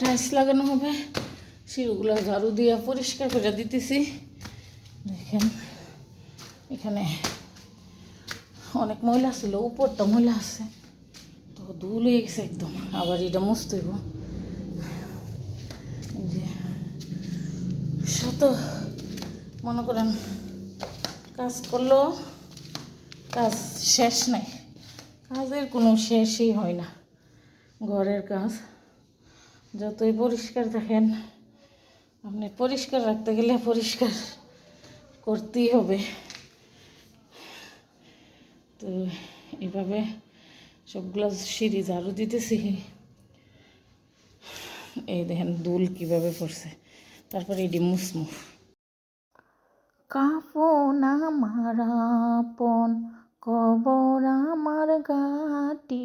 Tiles লাগানো হবে। সিঁড়িগুলো ঝাড়ু দিয়ে পরিষ্কার করে দিতেছি। দেখেন, এখানে অনেক ময়লা ছিল, উপরটা ময়লা আছে। তো ধুল হয়ে গেছে একদম, আবার এটা মুছতে হইব। যে শত মনে করেন কাজ করলেও কাজ শেষ নাই। কাজের কোনো শেষই হয় না, ঘরের কাজ। যতই পরিষ্কার দেখেন আপনি পরিষ্কার রাখতে গেলে পরিষ্কার করতেই হবে। তো এভাবে সবগুলো সিঁড়ি ঝাড়ু দিতেছি। এই দেখেন দুল কীভাবে পড়ছে। তারপরে এটি মুসমু। কাপন আমার আপন, কবর আমার গাটি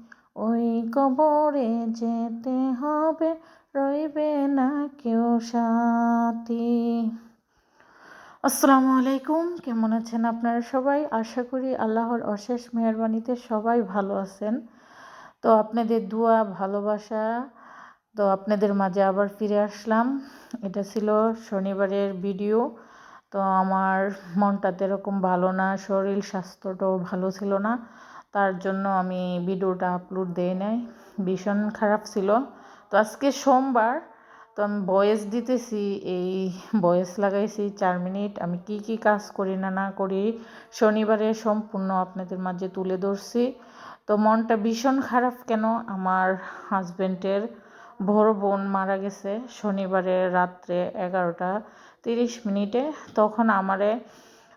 ওই কবরে যেতে হবে, রইবে না কেউ সাথী। আসসালামু আলাইকুম, কেমন আছেন আপনারা সবাই? আশা করি আল্লাহর অশেষ মেহরবানিতে সবাই ভালো আছেন। তো আপনাদের দোয়া, ভালোবাসা, তো আপনাদের মাঝে আবার ফিরে আসলাম। এটা ছিল শনিবারের ভিডিও। তো আমার মনটা এরকম ভালো না, শরীর স্বাস্থ্যটাও ভালো ছিল না। তার জন্য আমি ভিডিওটা আপলোড দিই নাই। ভীষণ খারাপ ছিল। তো আজকে সোমবার, তো আমি ভয়েস দিতেছি, এই ভয়েস লাগাইছি চার মিনিট। আমি কি কি কাজ করি না না করি, শনিবারে সম্পূর্ণ আপনাদের মাঝে তুলে ধরছি। তো মনটা ভীষণ খারাপ কেন? আমার হাজব্যান্ডের বড় বোন মারা গেছে শনিবারে রাত্রে এগারোটা তিরিশ মিনিটে। তখন আমারে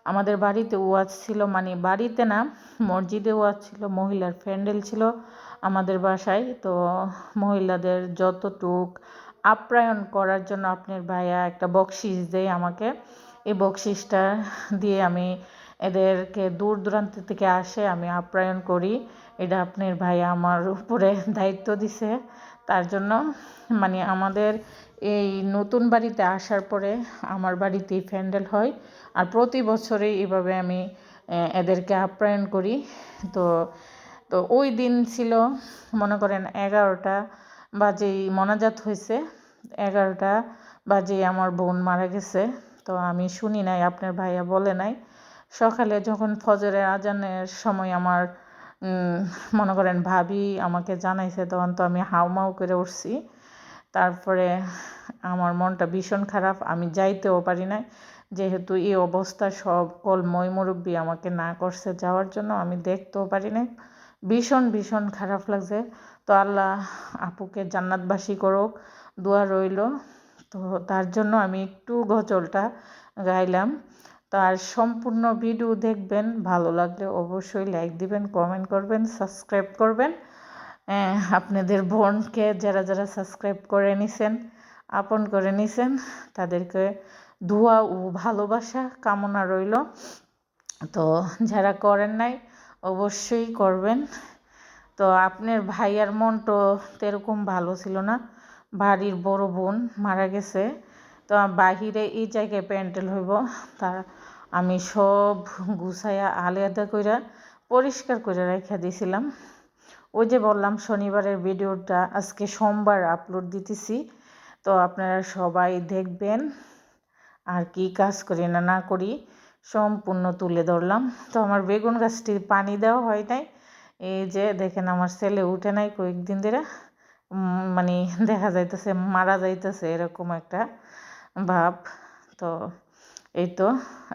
আমাদের বাড়িতে ওয়াজ ছিল মানে বাড়িতে না, মসজিদে ওয়াজ ছিল, মহিলার প্যান্ডেল ছিল আমাদের বাসায়। তো মহিলাদের যতটুক আপ্যায়ন করার জন্য আপনার ভাইয়া একটা বকশিস দেয় আমাকে। এই বকশিসটা দিয়ে আমি এদেরকে দূর দূরান্ত থেকে আসে, আমি আপ্যায়ন করি। এটা আপনার ভাইয়া আমার উপরে দায়িত্ব দিছে। তার জন্য মানে আমাদের এই নতুন বাড়িতে আসার পরে আমার বাড়িতেই প্যান্ডেল হয়। আর প্রতি বছরে এভাবে আমি এদেরকে আপ্যায়ন করি। তো তো ওই দিন ছিল, মনে করেন এগারোটা বাজেই মনাজাত হয়েছে। এগারোটা বাজেই আমার বোন মারা গেছে। তো আমি শুনি নাই, আপনার ভাইয়া বলে নাই। সকালে যখন ফজরের আজানের সময় আমার মনে করেন ভাবি আমাকে জানাইছে, তখন তো আমি হাউমাউ করে উঠছি। তারপরে আমার মনটা ভীষণ খারাপ, আমি যাইতেও পারি না যেহেতু এই অবস্থা সব কল মই মুরব্বী আমাকে না করছে যাওয়ার জন্য আমি দেখতেও পারি না ভীষণ ভীষণ খারাপ লাগছে। তো আল্লাহ আপুকে জান্নাতবাসী করুক, দোয়া রইল। তো তার জন্য আমি একটু গজলটা গাইলাম। তো আর সম্পূর্ণ ভিডিও দেখবেন, ভালো লাগলে অবশ্যই লাইক দিবেন, কমেন্ট করবেন, সাবস্ক্রাইব করবেন। আপনাদের বোনকে যারা যারা সাবস্ক্রাইব করে নিছেন, আপন করে নিছেন, তাদেরকে ধোয়া ও ভালোবাসা কামনা রইল। তো যারা করেন নাই, অবশ্যই করবেন। তো আপনার ভাইয়ার মন তো এরকম ভালো ছিল না। বাড়ির বড় বোন মারা গেছে। তো বাহিরে এই জায়গায় প্যান্ডেল হইব। তার আমি সব গুছাইয়া আলাদা কইরা, পরিষ্কার করে রেখে দিয়েছিলাম ওই যে বললাম, শনিবারের ভিডিওটা আজকে সোমবার আপলোড দিতেছি। তো আপনারা সবাই দেখবেন। আর কি কাজ করি, না না করি, সম্পূর্ণ তুলে ধরলাম। তো আমার বেগুন গাছটি পানি দেওয়া হয় নাই। এই যে দেখেন আমার ছেলে উঠে নাই কয়েকদিন ধরে। মানে দেখা যাইতেছে মারা যাইতেছে এরকম একটা ভাব। তো এই তো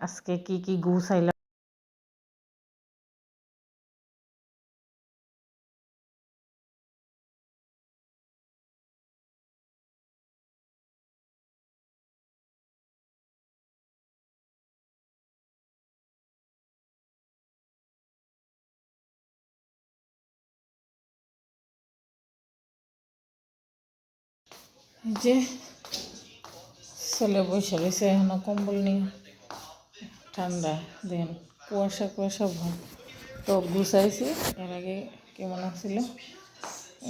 আজকে কি কি গুছাইলাম যে ছেলে বসে রয়েছে, এখনও কম্বল নিয়ে। ঠান্ডা দেন কুয়াশা কুয়াশা ভাব তো গুছাইছি, এর আগে কেমন আসছিল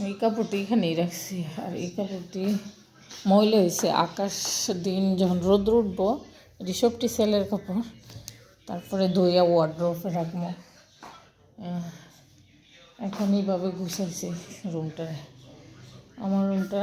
এই কাপড়টি এখানেই রাখছি। আর এই কাপড়টি ময়লা হয়েছে। আকাশ দিন যখন রোদ্র উঠবো, এটি সবটি সেলের কাপড়। তারপরে ধুইয়া ওয়ার্ড্রোপে রাখব। এখন এইভাবে গুছাইছি রুমটা আমার রুমটা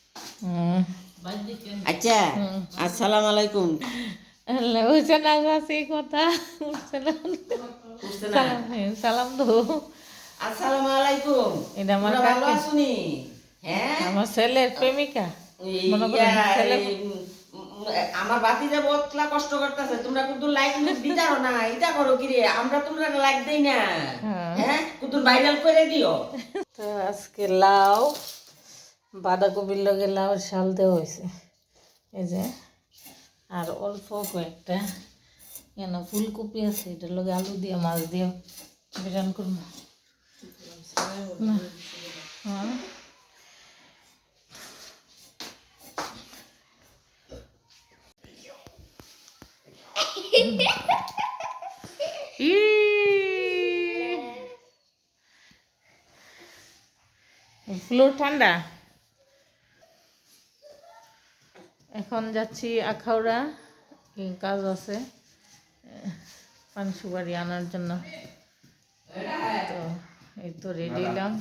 আচ্ছা আসসালামু আলাইকুম। উঠছে না গো কথা উঠছে না। সালাম সালাম আলাইকুম। এটা আমার কাকি। হ্যাঁ? আমার ছেলের প্রেমিকা। মনে ছেলে- এই, উম, উম, বতলা কষ্ট করতেছে। তোমরা কিন্তু লাইক দিতারো না। এটা করো কি রে? আমরা তোমরা লাইক দেই না। হ্যাঁ। হ্যাঁ? কিন্তু ভাইরাল করে দিও। তো আজকে লাউ বাঁধাকপির লগে লাউ শাল দেওয়া হয়েছে। এই যে, আর অল্প কয়েকটা কেন ফুলকপি আছে, এটার লগে আলু দিয়ে, মাছ দিয়ে বিরান করব। ফ্লোর ঠান্ডা? এখন যাচ্ছি আখাউড়া কাজ আছে পান সুপারি আনার জন্য। তো এই তো রেডি হলাম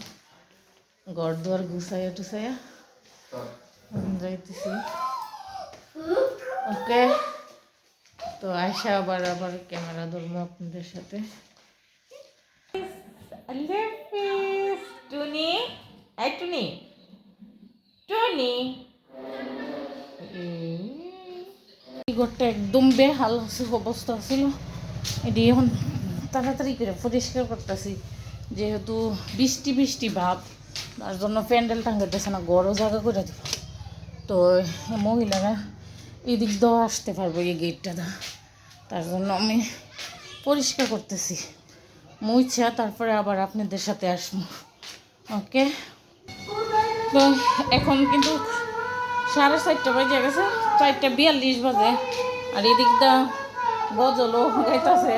ঘর দুয়ার গুছাইয়া টুসাইয়া যাইতেছি। ওকে। তো আয়সা আবার আবার ক্যামেরা ধরবো আপনাদের সাথে। টুনি? টুনি? টুনি? ঘরটা একদম বেহাল অবস্থা ছিল এটি এখন তাড়াতাড়ি করে পরিষ্কার করতেছি, যেহেতু বৃষ্টি বৃষ্টি ভাব, তার জন্য প্যান্ডেল টাঙ্গাইতেছে না গড়ও জায়গা করে দিব। তো মহিলারা এদিক দিয়েও আসতে পারব এই গেটটা দা। তার জন্য আমি পরিষ্কার করতেছি। মুইছা তারপরে আবার আপনাদের সাথে আসব। ওকে? তো এখন কিন্তু সাড়ে চারটা বাজে গেছে, চারটা বিয়াল্লিশ বাজে। আর এদিকটা গজলও গাইতেছে।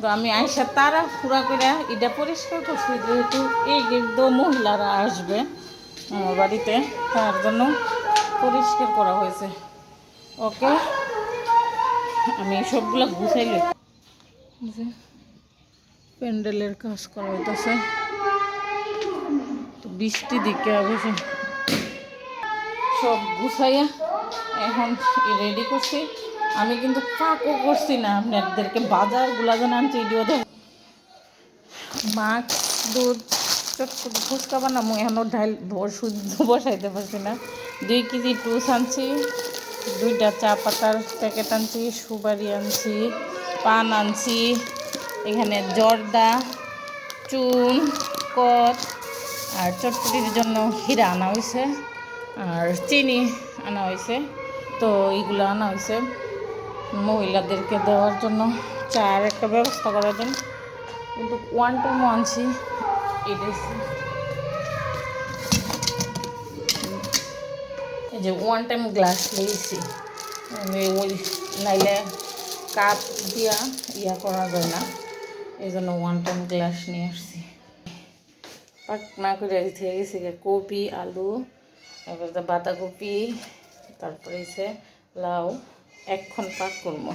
তো আমি আইসা তারা পুরা করে এটা পরিষ্কার করছি, যেহেতু এই গেট মহিলারা আসবে আমার বাড়িতে, তার জন্য পরিষ্কার করা হয়েছে। ওকে? আমি সবগুলো গুছাইল প্যান্ডেলের কাজ করা হইতেছে। বৃষ্টি দিকে অবশ্য সব গুছাইয়া এখন রেডি করছি। আমি কিন্তু ফাঁকও করছি না, আপনাদেরকে বাজার গুলাজন আনছি এটিও দেখ মাছ, দুধ চটপটি ফুচকা বানাবো এখনও ডাইল শুদ্ধ বসাইতে পারছি না। দুই কেজি টুস আনছি, দুইটা চা পাতার প্যাকেট আনছি, সুপারি আনছি, পান আনছি, এখানে জর্দা, চুন কট আর চটপটির জন্য হীরা আনা হয়েছে আর চিনি আনা হয়েছে। তো এইগুলো আনা হয়েছে মহিলাদেরকে দেওয়ার জন্য। চার একটা ব্যবস্থা করার জন্য কিন্তু ওয়ান টাইম আনছি এটাই এই যে ওয়ান টাইম গ্লাস নিয়েছি ওই নাইলে কাপ দিয়া ইয়া করা যায় না। এই জন্য ওয়ান টাইম গ্লাস নিয়ে আসছি। পাক না করে থেকে গেছে কপি, আলু তারপরে বাঁধাকপি তারপরে হচ্ছে লাউ এক্ষণ পাক করব।